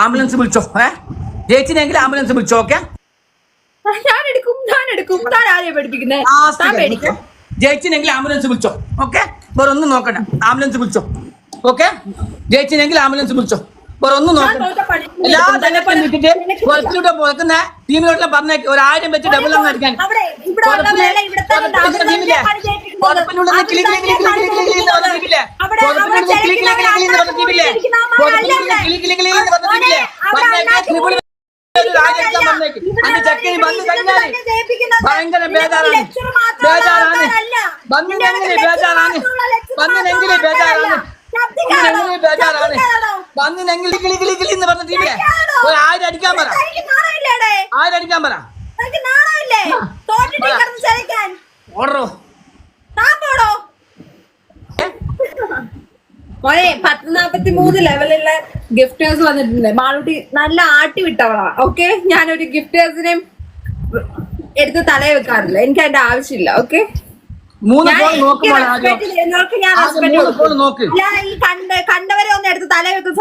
Ambulance വിളിച്ചോ ഏ ചേച്ചിനെങ്കിൽ ambulance വിളിച്ചോ ഓക്കെ ഞാൻ എടുക്കും ഞാൻ എടുക്കും ജയിച്ചിനെങ്കിൽ ആംബുലൻസ് വിളിച്ചോ ഓക്കെ വേറെ ഒന്നും നോക്കണ്ട ആംബുലൻസ് വിളിച്ചോ ഓക്കെ ജയിച്ചിനെങ്കിൽ ആംബുലൻസ് വിളിച്ചോ വേറെ ഒന്നും നോക്കണ്ട എല്ലാ തലപ്പം വിട്ടിട്ട് കുറച്ചുകൂടെ പുറക്കുന്ന ഒരായിരം വെച്ച് ഡബിൾ ഒന്നും അടിക്കാൻ ഭയങ്കര ബേജാറാണ്. ബേജാറാണ്. വന്നിനെങ്കിലും ബേജാറാണ്. വന്നിനെങ്കിലും ബേജാറാണ്. വന്നിനെങ്കിലും ബേജാറാണ്. വന്നിനെങ്കിൽ കിളി കിളി കിളി എന്ന് പറഞ്ഞ ഒരു ആയിരം അടിക്കാൻ പറ? ആയിരം അടിക്കാൻ പറ? ഓർഡറോ മോനെ പത്ത് നാപ്പത്തി മൂന്ന് ലെവലിലുള്ള ഗിഫ്റ്റേഴ്സ് വന്നിട്ടുണ്ട് മാളൂട്ടി നല്ല ആട്ടി വിട്ടവളാ ഓക്കെ ഞാനൊരു ഗിഫ്റ്റേഴ്സിനെ എടുത്ത് തലയെ വെക്കാറില്ല എനിക്ക് അതിന്റെ ആവശ്യമില്ല ഓക്കെ കണ്ടവരെ ഒന്ന് എടുത്ത് തല വെക്കുന്ന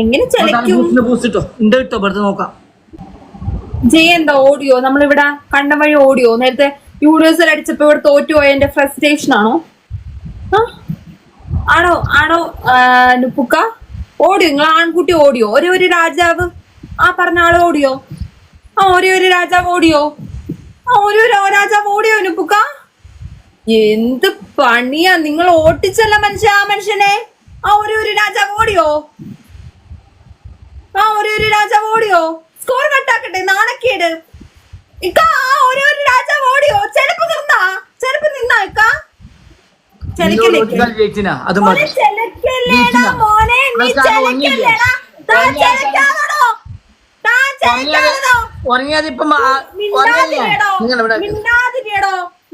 എങ്ങനെ ചെലക്കും ബൂസ്റ്റിന് ബൂസ്റ്റ് ഇട്ടോ? ഉണ്ട് നോക്കാം. ജയന്ത ഓഡിയോ നമ്മളിവിടെ കണ്ട വഴി ഓഡിയോ നേരത്തെ യൂണിവേഴ്സൽ അടിച്ചപ്പോ ഇവിടെ തോറ്റുപോയതിന്റെ ഫ്രസ്ട്രേഷൻ ആണോ? ആണോ? ആണോ? നുപ്പുക്ക? ഓഡിയോ നിങ്ങൾ ആൺകുട്ടി ഓഡിയോ ഒരേ ഒരു രാജാവ്? ആ പറഞ്ഞ ആൾ ഓടിയോ? ആ ഒരേ ഒരു രാജാവ് ഓടിയോ? ആ ഒരു ഒരു രാജാവ് ഓടിയോ നുപ്പുക്ക? എന്ത് പണിയാ? നിങ്ങൾ ഓട്ടിച്ചല്ല മനുഷ്യ ആ മനുഷ്യനെ? ആ ഒരു ഒരു രാജാവ് ഓടിയോ? ആ ഒരു ഒരു രാജാവ് ഓടിയോ? സ്കോർ കട്ടാക്കട്ടെ നാണക്കേട്. ഇക്ക ആ ഒരു ഒരു രാജാവ് ഓടിയോ? ചെലപ്പ് നിന്നാ? ചെലപ്പ് നിന്നാ ഇക്ക?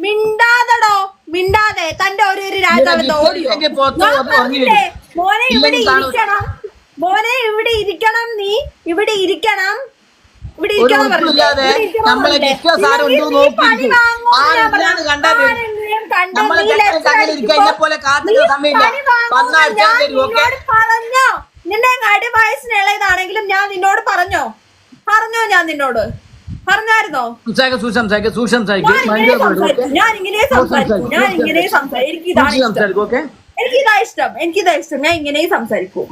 മിണ്ടാതടോ. മിണ്ടാതെ തന്റെ ഒരു രാജാവ് ഓടിയോ? മോനെ ഇവിടെ ഇരിക്കണം. മോനെ ഇവിടെ ഇരിക്കണം നീ. ഇവിടെ ഇരിക്കണം. ഇവിടെ ഇരിക്കണം പറഞ്ഞോ. നിന്നെ അങ്ങാടി വയസ്സിനുള്ളതാണെങ്കിലും ഞാൻ നിന്നോട് പറഞ്ഞോ. പറഞ്ഞോ ഞാൻ നിന്നോട്. പറഞ്ഞായിരുന്നോ? ഞാൻ ഇങ്ങനെ സംസാരിക്കും. ഞാൻ എനിക്കിതാ ഇഷ്ടം. എനിക്കിതാ ഇഷ്ടം. ഞാൻ ഇങ്ങനെ സംസാരിക്കൂ.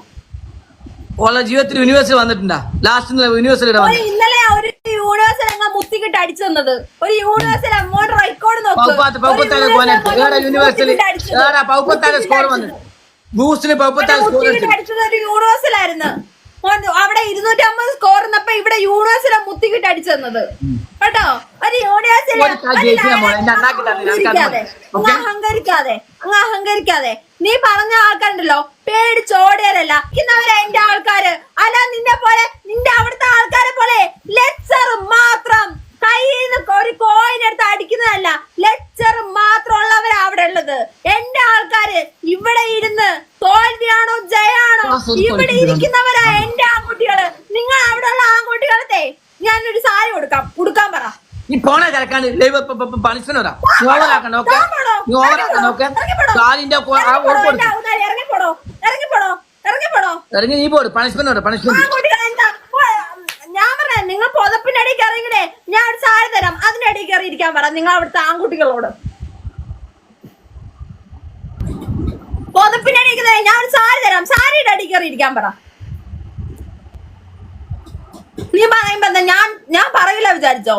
ഓളെ ജീവിതത്തിൽ യൂണിവേഴ്സൽ വന്നിട്ടുണ്ടാ? ലാസ്റ്റ് യൂണിവേഴ്സിൽ ഇന്നലെ ഒരു യൂണിവേഴ്സിൽ അങ്ങ് മുത്തിക്കിട്ട് അടിച്ചു തന്നത്. ഒരു യൂണിവേഴ്സൽ അങ്ങോട്ട് റെക്കോർഡ് നോക്കും. യൂണിവേഴ്സിൽ പൗപ്പത്താകെ സ്കോർ വന്നിട്ട്. ബൂസ്റ്റിൽ പൗപ്പത്താകെ സ്കോർ അടിച്ചത് ഒരു യൂണിവേഴ്സിലായിരുന്നു അവിടെ ഇരുന്നൂറ്റി അമ്പത് സ്കോർ എന്നപ്പോ ഇവിടെ യൂണിവേഴ്സിലെ മുത്തിക്കിട്ട് അടിച്ചു തന്നത് കേട്ടോ? ഒരു യൂണിവേഴ്സിലെ? അങ്ങ് അഹങ്കരിക്കാതെ. അങ്ങ് അഹങ്കരിക്കാതെ. നീ പറഞ്ഞ ആൾക്കാരുണ്ടല്ലോ? പേടിച്ചോടിയതല്ല ഇന്നവരെ എന്റെ ആൾക്കാര്. അല്ല നിന്നെ പോലെ നിന്റെ അവിടുത്തെ ആൾക്കാരെ പോലെ ലെക്ചർ മാത്രം കയ്യിൽ നിന്ന് ഒരു കോയിൻ എടുത്ത് അടിക്കുന്നതല്ല. ലെക്ചർ മാത്രം ഉള്ളവരാ അവിടെ ഉള്ളത്. എന്റെ ആൾക്കാര് ഇവിടെ ഇരുന്ന് തോൽവിയാണോ ജയാണോ ഇവിടെ ഇരിക്കുന്നവരാ ആൺകുട്ടികൾ. നിങ്ങൾ അവിടെ ഉള്ള ആൺകുട്ടികളത്തെ ഞാനൊരു സാരി കൊടുക്കാം ഉടുക്കാൻ പറ. നീ പോണ കിടക്കാണ്ട് ലൈവ് നീ ഓക്കെ നീ ഓക്കെ ഇറങ്ങിപ്പോടോ, ഇറങ്ങിപ്പോടോ? ഇറങ്ങിപ്പോടോ? ഇറങ്ങി നീ പോട്. പണിഷ്മെന്റ് പണിഷ്മെന്റ് ഞാൻ പറയാം നിങ്ങൾ പുതപ്പിന്റെ അടിയിൽ കയറിയെങ്കിലേ ഞാൻ ഒരു സാരി തരാം. അതിന്റെ അടിയിൽ കയറി ഇരിക്കാൻ പറ. നിങ്ങൾ അവിടുത്തെ ആൺകുട്ടികളോട്. പുതപ്പിന്റെ അടിയിൽ ഞാൻ ഒരു സാരി തരാം. സാരിയുടെ അടിയിൽ കയറി ഇരിക്കാൻ പറ. നീ പറയുമ്പോ എന്താ ഞാൻ ഞാൻ പറയില്ല വിചാരിച്ചോ?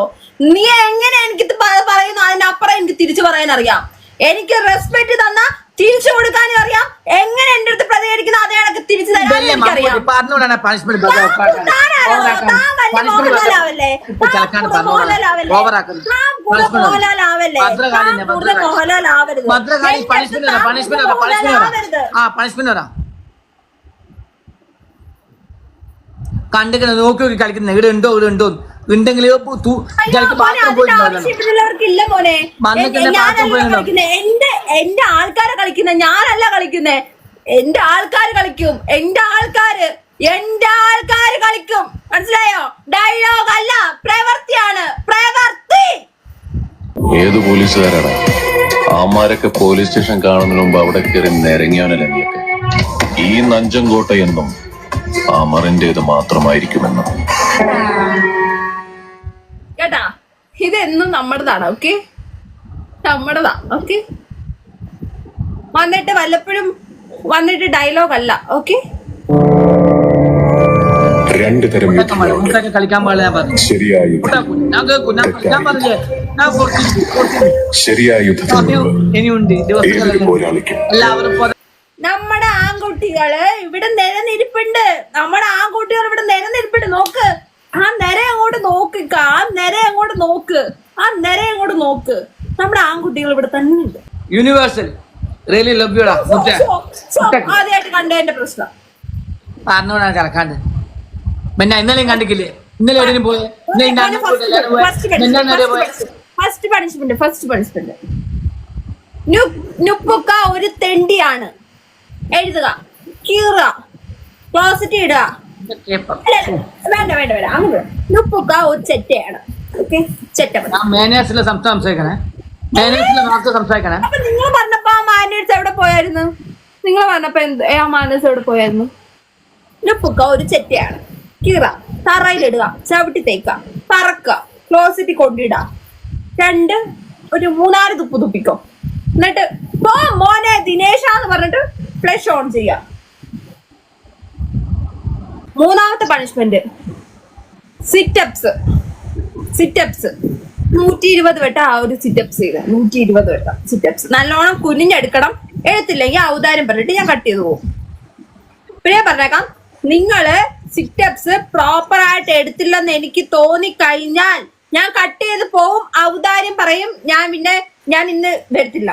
നീ എങ്ങനെ എനിക്ക് പറയുന്നു? അതിന്റെ അതിനപ്പുറം എനിക്ക് തിരിച്ചു പറയാൻ അറിയാം എനിക്ക് റെസ്പെക്ട് തന്ന തിരിച്ചു കൊടുക്കാനും അറിയാം. എങ്ങനെ എന്റെ അടുത്ത് പ്രതികരിക്കുന്ന അതേ കണക്ക് തിരിച്ചു തരാനും എനിക്കറിയാം വലിയ മോഹൻലാലാവല്ലേ? താൻ കൂടുതൽ മോഹൻലാലാവല്ലേ? താൻ കൂടുതൽ മോഹൻലാലാവല്ലേ? താൻ കൂടുതൽ മോഹൻലാലാവരുത്. ഭദ്രകാളി എന്റെ പണിഷ്മെന്റ് അടുത്ത് വരാം താൻ പണിഷ്മെന്റ് കൂടുതൽ വരാം പണിഷ്മെന്റ് മോഹൻലാലാവരുത്. വരാം ആ പണിഷ്മെന്റ് വരാം കണ്ടിക്കണ നോക്കി നോക്കി കളിക്കുന്ന ഇവിടെ ഉണ്ടോ? ഇവിടെ ഉണ്ടോ? ഉണ്ടെങ്കിൽ എന്നെ എന്റെ എന്റെ ആൾക്കാരെ കളിക്കുന്ന. ഞാനല്ല കളിക്കുന്നേ. എന്റെ ആൾക്കാര് കളിക്കും. എന്റെ ആൾക്കാര് എന്റെ ആൾക്കാര് കളിക്കും. മനസ്സിലായോ? ഡയലോഗ് അല്ല പ്രവൃത്തിയാണ്. പ്രവൃത്തി! ഏത് പോലീസുകാരാണ് ആമാരൊക്കെ പോലീസ് സ്റ്റേഷൻ കാണുന്നതിന് മുമ്പ് അവിടെ കയറി നിരങ്ങിയവനല്ലേ ഈ ഈ നഞ്ചൻകോട്ടയെന്നും അമറിന്റേത് മാത്രമായിരിക്കുമെന്ന്. കേട്ടാ? ഇതെന്നും നമ്മുടെതാണ് ഓക്കെ? നമ്മുടെതാ ഓക്കെ? വന്നിട്ട് വല്ലപ്പോഴും വന്നിട്ട് ഡയലോഗ് അല്ല ഓക്കെ? തരം പറഞ്ഞു. ശരിയായ ശരിയായ യുദ്ധത്തിൽ സമയം പോരാളിക്കും ആൺകുട്ടികൾ ഇവിടെ നിരന്നിരിപ്പുണ്ട്. നമ്മുടെ ആൺകുട്ടികൾ ഇവിടെ നിരന്നിരിപ്പുണ്ട്. നോക്ക്. ആ നിര അങ്ങോട്ട് നോക്ക്. ആ നിര അങ്ങോട്ട് നോക്ക്. ആ നിര അങ്ങോട്ട് നോക്ക്. നമ്മുടെ ആൺകുട്ടികൾ ഇവിടെ തന്നെ ഉണ്ട്. യൂണിവേഴ്സൽ റിയലി ലവ് യുടാ മുട്ട ആദ്യമായിട്ട് കണ്ടതിന്റെ പ്രശ്നം. പറഞ്ഞോടാ കിടക്കാണ്ട് പിന്നെ ഇന്നലെയും കണ്ടിക്കില്ലേ? ഇന്നലെ എവിടെയും ഫസ്റ്റ് പണിഷ്മെന്റ് ഫസ്റ്റ് പണിഷ്മെന്റ് നുപ്പുക്ക ഒരു തെണ്ടിയാണ്. എഴുതുക. കീറുക. ക്ലോസറ്റ് ഇടുക. വേണ്ട വേണ്ട വേണ്ട. അങ്ങനെ നുപ്പുക്ക ഒരു ചെറ്റയാണ്. ഓക്കെ? ചെറ്റ സംസാരിക്കണേ. അപ്പൊ നിങ്ങൾ പറഞ്ഞപ്പോ ആ മാനേഴ്സ് എവിടെ പോയായിരുന്നു? നിങ്ങൾ പറഞ്ഞപ്പോ എന്ത് ആ മാനേഴ്സ് എവിടെ പോയായിരുന്നു? നുപ്പുക്ക ഒരു ചെറ്റയാണ്. കീറ തറയിലിടുക ചവിട്ടി തേക്കുക. പറക്കുക. ക്ലോസിറ്റി കൊണ്ടിട രണ്ട് ഒരു മൂന്നാൽ തുപ്പ് തുപ്പിക്കോ. എന്നിട്ട് പോ മോനെ ദിനേശാന്ന് പറഞ്ഞിട്ട് ഫ്ലഷ് ഓൺ ചെയ്യുക മൂന്നാമത്തെ പണിഷ്മെന്റ് സിറ്റപ്സ് സിറ്റപ്സ് നൂറ്റി ഇരുപത് വട്ടം ആ ഒരു സിറ്റപ്സ് ചെയ്ത്. നൂറ്റി ഇരുപത് വട്ടം സിറ്റപ്സ് നല്ലോണം കുനിഞ്ഞെടുക്കണം. എഴുത്തില്ലെങ്കിൽ ഔദാര്യം പറഞ്ഞിട്ട് ഞാൻ കട്ട് ചെയ്ത് പോകും. പിന്നെ പറഞ്ഞേക്കാം. നിങ്ങൾ സിറ്റപ്സ് പ്രോപ്പർ ആയിട്ട് എടുത്തില്ലെന്ന് എനിക്ക് തോന്നിക്കഴിഞ്ഞാൽ ഞാൻ കട്ട് ചെയ്ത് പോവും ഔദാര്യം പറയും. ഞാൻ പിന്നെ ഞാൻ ഇന്ന് വരത്തില്ല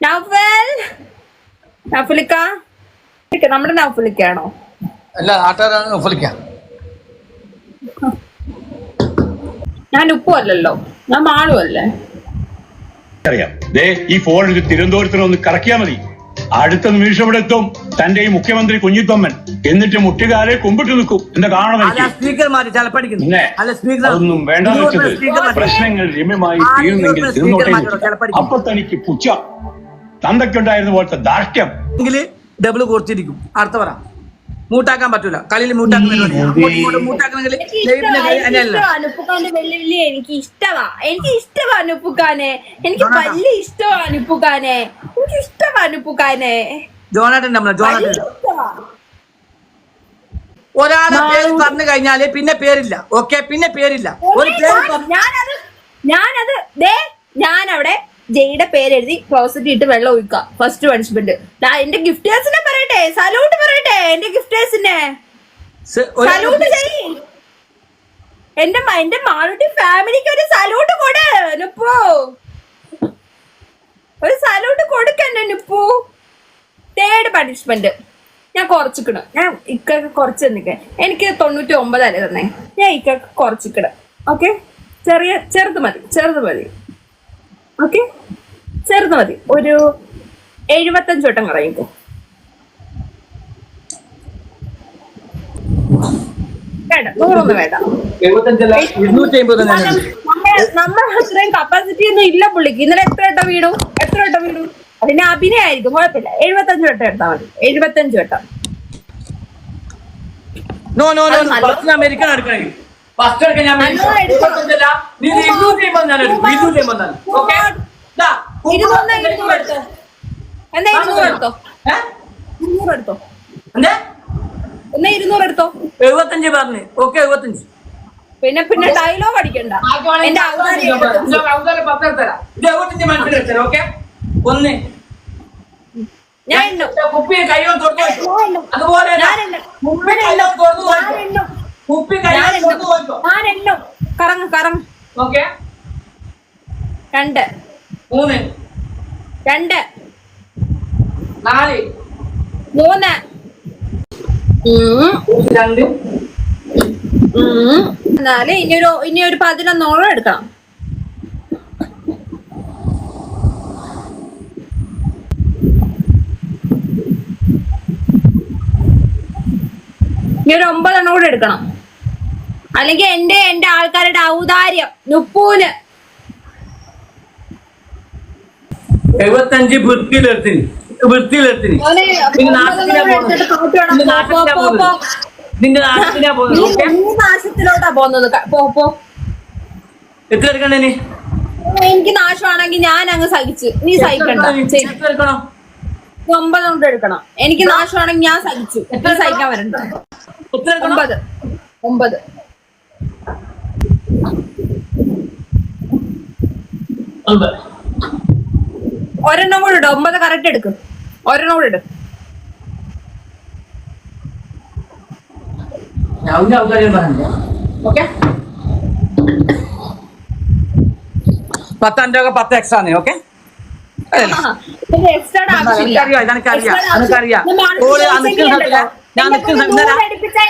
നൗഫൽ? നൗഫലിക്ക? നമ്മുടെ നൗഫലിക്കാണോ അല്ല നാട്ടുകാരാണ് നൗഫലിക്ക. ഞാൻ ഉപ്പും അല്ലല്ലോ. ഞാൻ മാളും അല്ലേ? അറിയാം ദേ ഈ ഫോൺ എടുത്ത് തിരുവനന്തപുരത്തിന് ഒന്ന് കറക്കിയാ മതി. അടുത്ത നിമിഷം ഇവിടെ എത്തും. തന്റെ ഈ മുഖ്യമന്ത്രി കുഞ്ഞിത്തമ്മൻ. എന്നിട്ട് മുട്ടുകാരെ കുമ്പിട്ട് നിൽക്കും. എന്താ കാണണം അല്ല സ്പീക്കർ മാറ്റി ചലപ്പടിക്കുന്നു അല്ല സ്പീക്കർ അതൊന്നും വേണ്ട വെച്ചത് പ്രശ്നങ്ങൾ രമ്യമായി തീർന്നെങ്കിൽ തീർന്നോട്ടെ അപ്പൊ തനിക്ക് പുച്ഛ. തന്തയ്ക്കുണ്ടായിരുന്ന പോലത്തെ ധാർഷ്ട്യം. ഡബിൾ കുറച്ചിരിക്കും. അടുത്ത പറ. മൂട്ടാക്കാൻ പറ്റൂല. കളിയിൽ വെല്ലുവിളി എനിക്ക് ഇഷ്ടമാ എനിക്ക് ഇഷ്ടമാ അനുപ്പുക്കാനെ എനിക്ക് വലിയ ഇഷ്ടമാ അനുപ്പുക്കാനെ എനിക്ക് ഇഷ്ടമാ അനുപ്പുക്കാനെ ജോണാട്ടൻ നമ്മളെ വലിയ ജോണാട്ടൻ ഒരാളെ പേര് പറഞ്ഞു കഴിഞ്ഞാൽ പിന്നെ പേരില്ല. ഓക്കെ? പിന്നെ പേരില്ല. ഒരു പേര് ഞാനത് ഞാനത് ദേ ഞാനവിടെ ജയുടെ പേരെഴുതി ക്ലോസറ്റ് ഇട്ട് വെള്ളം ഒഴിക്കുക ഫസ്റ്റ് പണിഷ്മെന്റ് എന്റെ ഗിഫ്റ്റേഴ്സിനെ പറയട്ടെ. സലൂട്ട് പറയട്ടെ. എന്റെ ഗിഫ്റ്റേഴ്സിനെ സലൂട്ട് ചെയ് എന്റെ എന്റെ മാളുട്ടി ഫാമിലിക്ക് ഒരു സലൂട്ട് കൊട് നുപ്പു. ഒരു സലൂട്ട് കൊടുക്കണ്ടേ നുപ്പു. തേർഡ് പണിഷ്മെന്റ് ഞാൻ കുറച്ചിക്കണം ഞാൻ ഇക്കൊക്കെ കുറച്ച് നിൽക്കേ എനിക്ക് തൊണ്ണൂറ്റി ഒമ്പതല്ലേ തന്നെ. ഞാൻ ഇക്കൊക്കെ കുറച്ചിക്കണം ഓക്കെ ചെറിയ ചെറുത് മതി. ചെറുത് മതി. ഓക്കെ ചേർന്ന് മതി. ഒരു എഴുപത്തഞ്ച് വട്ടം കുറയുമ്പോൾ വേണ്ട നൂറൊന്നും വേണ്ട. നമ്മൾ അത്രയും കപ്പാസിറ്റി ഒന്നും ഇല്ല പുള്ളിക്ക്. ഇന്നലെ എത്ര വട്ടം വീടും എത്ര വട്ടം വീടും അതിന്റെ അഭിനയായിരിക്കും കുഴപ്പമില്ല. എഴുപത്തഞ്ച് വട്ടം എടുത്താൽ മതി. എഴുപത്തഞ്ച് വട്ടം. നോ നോ നോ അമേരിക്കൻ എടുക്കണേ ഫസ്റ്റ് എടുക്കാൻ ഞാൻ. എഴുപത്തഞ്ചല്ല നീ ഇരുന്നൂറ്റി അമ്പത് ഞാൻ എടുക്കും. ഇരുന്നൂറ്റി അമ്പത് തന്നെ ഓക്കെ എന്നാ ഇരുന്നൂറ് എടുത്തോ. ഇരുന്നൂറ് എടുത്തോ? എന്തേ എന്നാ? ഇരുന്നൂറ് എടുത്തോ? എഴുപത്തഞ്ച് പറഞ്ഞു. ഓക്കെ എഴുപത്തഞ്ച്. പിന്നെ പിന്നെ ഡയലോഗ് അടിക്കണ്ട. എന്റെ ഒന്ന്. ഞാൻ കുപ്പിയെ കൈകൊണ്ട് ഞാൻ. അതുപോലെ ഞാൻ എണ്ണും. കറങ്ങ് കറങ്ങ്. ഓക്കെ. രണ്ട്. മൂന്ന്. രണ്ട്. നാല്. മൂന്ന്. രണ്ട്. എന്നാൽ ഇനിയൊരു ഒരു ഇനി ഒരു പതിനൊന്നോളം എടുക്കണം. ഇനി ഒരു ഒമ്പതെണ്ണം കൂടെ എടുക്കണം. അല്ലെങ്കിൽ എന്റെ എന്റെ ആൾക്കാരുടെ ഔദാര്യം. നുപ്പൂന്. എഴുപത്തഞ്ച് വൃത്തിയിലെടുത്തിന്. മോനെ, നിന്റെ നാട്ടിലാ പോകുന്നത്. നാശത്തിലോട്ടാ പോകുന്നത്. പോ എത്ര എടുക്കണ്ടേ എനിക്ക് നാശമാണെങ്കിൽ ഞാൻ അങ്ങ് സഹിച്ച്. നീ സഹിക്കണ്ട. ഒമ്പത് കൊണ്ട് എടുക്കണം. എനിക്ക് നാശമാണെങ്കിൽ ഞാൻ സഹിച്ചു. എത്ര സഹിക്കാൻ വരണ്ട. ഒമ്പത്. ഒമ്പത്. ഒരെണ്ണം കൂടെ ഇടും ഒമ്പത് കറക്റ്റ് എടുക്കും. ഒരെണ്ണം കൂടെ ഇട്. ഞാൻ രൂപ പത്ത് എക്സ്ട്രാ ആണ് ഓക്കെ?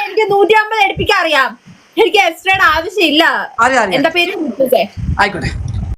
എനിക്ക് നൂറ്റി അമ്പത് എടുപ്പിക്കാൻ അറിയാം. എനിക്ക് എക്സ്ട്രയുടെ ആവശ്യമില്ല. എന്താ പേര്? ആയിക്കോട്ടെ.